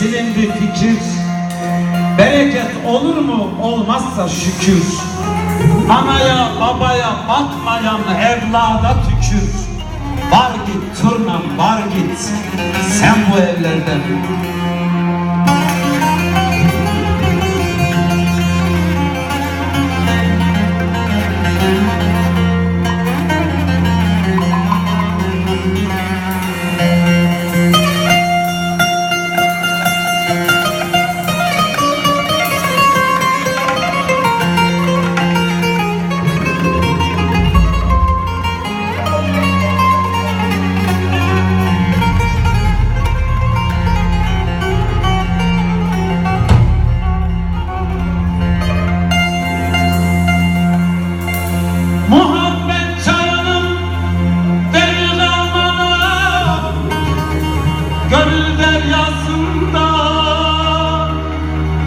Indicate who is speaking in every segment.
Speaker 1: silindi fikir. Bereket olur mu? Olmazsa şükür. Anaya babaya bakmayan evlada tükür. Var git turnam var git. Sen bu evlerden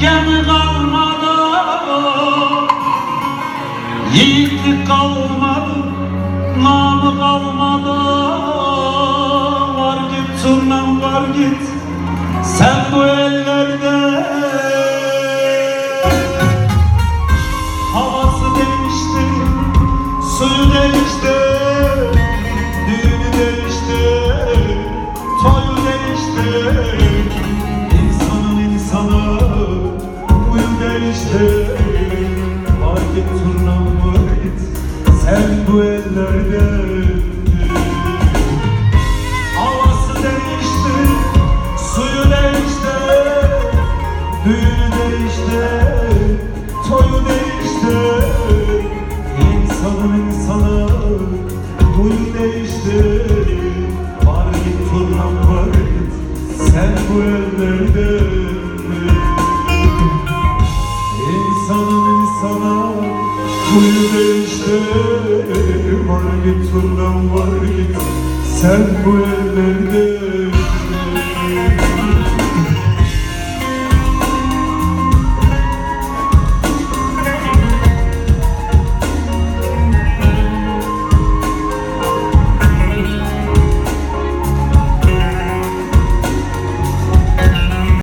Speaker 1: gemi kalmadı. Yiğitlik kalmadı, namı kalmadı. Var git turnam var git. Sen bu Var git turnam var git, sen bu ellerde. Havası değişti, suyu değişti, düğünü değişti, toyu değişti. İnsanın insanı, huyu değişti. Git turnam var git, sen bu ellerde. Huyu değişti. Var git var git, sen bu ellerde.